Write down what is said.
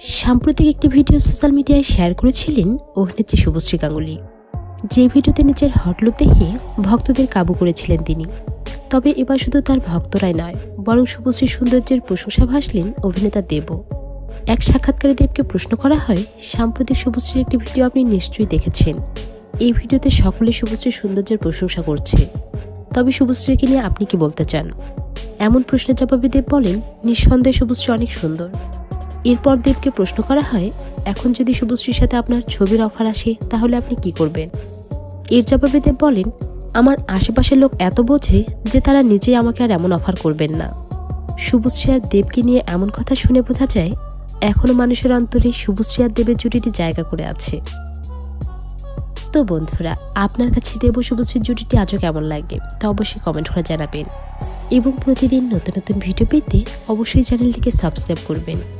সাম্প্রতিক একটি video social মিডিয়ায় শেয়ার করেছিলেন অভিনেত্রী শুভশ্রী গাঙ্গুলি। যে ভিডিওতে নিজের হটলুক দেখে ভক্তদের কাবু করেছিলেন তিনি। তবে এবার শুধু তার ভক্তরাই নয়, বরং শুভশ্রীর সৌন্দর্যের প্রশংসা ভাসলেন অভিনেতা দেব এক সাক্ষাৎকারে দেবকে প্রশ্ন করা হয়, সাম্প্রতিক শুভশ্রীর একটি ভিডিও আপনি নিশ্চয়ই দেখেছেন। এই ভিডিওতে সকলে শুভশ্রীর সৌন্দর্যের প্রশংসা করছে। তবে শুভশ্রীকে নিয়ে আপনি কি বলতে চান? এমন প্রশ্নের জবাবে দেব বলেন, নিঃসন্দেহে শুভশ্রী অনেক সুন্দর। এরপর দেবকে প্রশ্ন করা হয়, এখন যদি শুভশ্রীর সাথে আপনার ছবির অফার আসে, তাহলে আপনি কি করবেন? এর জবাবে দেব বলেন, আমার আশেপাশের লোক এত বোঝে যে তারা নিজেই আমাকে আর এমন অফার করবেন না। শুভশ্রী আর দেবকে নিয়ে এমন কথা শুনে বোঝা যায়, এখনও মানুষের অন্তরে শুভশ্রী আর দেবের জুটিটি জায়গা করে আছে। তো বন্ধুরা, আপনার কাছে দেব শুভশ্রীর জুটিটি আজও কেমন লাগে, তা অবশ্যই কমেন্ট করে জানাবেন। এবং প্রতিদিন নতুন নতুন ভিডিও পেতে অবশ্যই চ্যানেলটিকে সাবস্ক্রাইব করবেন।